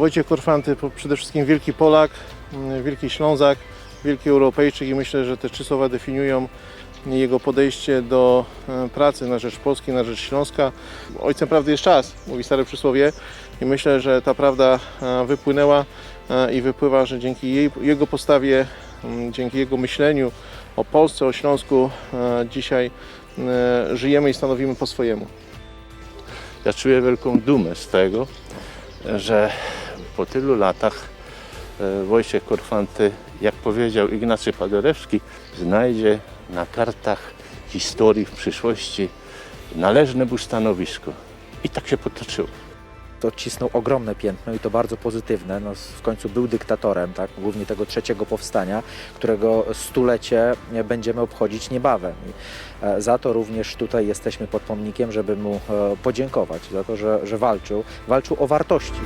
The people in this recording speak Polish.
Wojciech Korfanty przede wszystkim wielki Polak, mm, wielki Ślązak, wielki Europejczyk i myślę, że te trzy słowa definiują jego podejście do e, pracy na rzecz Polski, na rzecz Śląska. Ojcem prawdy jest czas, mówi stare przysłowie i myślę, że ta prawda e, wypłynęła e, i wypływa, że dzięki jej, jego postawie, dzięki jego myśleniu o Polsce, o Śląsku dzisiaj żyjemy i stanowimy po swojemu. Ja czuję wielką dumę z tego, że po tylu latach e, Wojciech Korfanty, jak powiedział Ignacy Paderewski, znajdzie na kartach historii w przyszłości należne mu stanowisko. I tak się potoczyło. to odcisnął ogromne piętno i to bardzo pozytywne. No, w końcu był dyktatorem, tak? głównie tego trzeciego powstania, którego stulecie będziemy obchodzić niebawem. I e, za to również tutaj jesteśmy pod pomnikiem, żeby mu e, podziękować, za to, że, że walczył, walczył o wartości.